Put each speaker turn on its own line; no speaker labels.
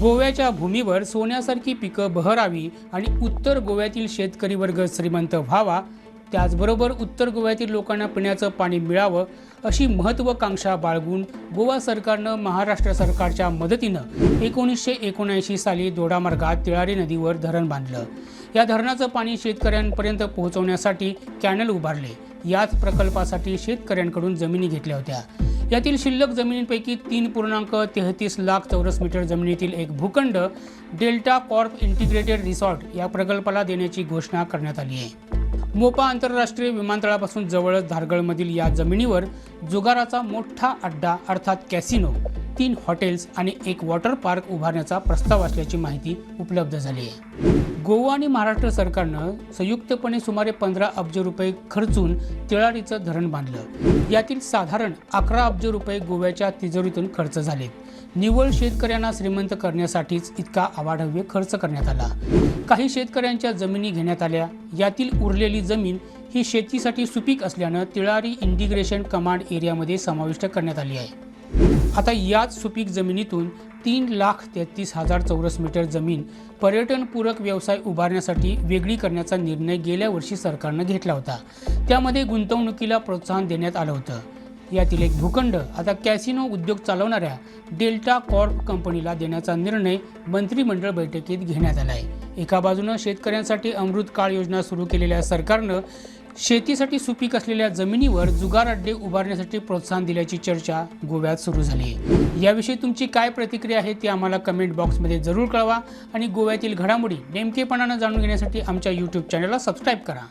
गोव्याच्या भूमीवर सोन्यासारखी पिकं बहरावी आणि उत्तर गोव्यातील शेतकरी वर्ग श्रीमंत व्हावा त्याचबरोबर उत्तर गोव्यातील लोकांना पिण्याचं पाणी मिळावं अशी महत्त्वाकांक्षा बाळगून गोवा सरकारनं महाराष्ट्र सरकारच्या मदतीनं एकोणीसशे एकोणऐंशी साली दोडामार्गात तिळारी नदीवर धरण बांधलं. या धरणाचं पाणी शेतकऱ्यांपर्यंत पोहोचवण्यासाठी कॅनल उभारले. याच प्रकल्पासाठी शेतकऱ्यांकडून जमिनी घेतल्या होत्या. यातील शिल्लक जमिनींपैकी तीन पूर्णांक तेहतीस लाख चौरस मीटर जमिनीतील एक भूखंड डेल्टा कॉर्प इंटिग्रेटेड रिसॉर्ट या प्रकल्पाला देण्याची घोषणा करण्यात आली आहे. मोपा आंतरराष्ट्रीय विमानतळापासून जवळच धारगळमधील या जमिनीवर जुगाराचा मोठा अड्डा अर्थात कॅसिनो तीन हॉटेल्स आणि एक वॉटर पार्क उभारण्याचा प्रस्ताव असल्याची माहिती उपलब्ध झाली आहे. गोवा आणि महाराष्ट्र सरकारनं संयुक्तपणे सुमारे पंधरा अब्ज रुपये खर्चून तिळारीचं धरण बांधलं. यातील साधारण अकरा अब्ज रुपये गोव्याच्या तिजोरीतून खर्च झालेत. निव्वळ शेतकऱ्यांना श्रीमंत करण्यासाठीच इतका अवाढव्य खर्च करण्यात आला. काही शेतकऱ्यांच्या जमिनी घेण्यात आल्या. यातील उरलेली जमीन ही शेतीसाठी सुपीक असल्यानं तिळारी इंटिग्रेशन कमांड एरियामध्ये समाविष्ट करण्यात आली आहे. आता याच सुपीक जमिनीतून तीन लाख तेहतीस हजार चौरस मीटर जमीन पर्यटनपूरक व्यवसाय उभारण्यासाठी वेगळी करण्याचा निर्णय गेल्या वर्षी सरकारनं घेतला होता. त्यामध्ये गुंतवणुकीला प्रोत्साहन देण्यात आलं होतं. यातील एक भूखंड आता कॅसिनो उद्योग चालवणाऱ्या डेल्टा कॉर्प कंपनीला देण्याचा निर्णय मंत्रिमंडळ बैठकीत घेण्यात आला आहे एका बाजूनं शेतकऱ्यांसाठी अमृत काळ योजना सुरू केलेल्या सरकारनं शेतीसाठी सुपीक असलेल्या जमिनीवर जुगार अड्डे उभारण्यासाठी प्रोत्साहन दिल्याची चर्चा गोव्यात सुरू झाली. आहे याविषयी तुमची काय प्रतिक्रिया आहे ती आम्हाला कमेंट बॉक्समध्ये जरूर कळवा आणि गोव्यातील घडामोडी नेमकेपणानं जाणून घेण्यासाठी आमच्या यूट्यूब चॅनलला सबस्क्राईब करा.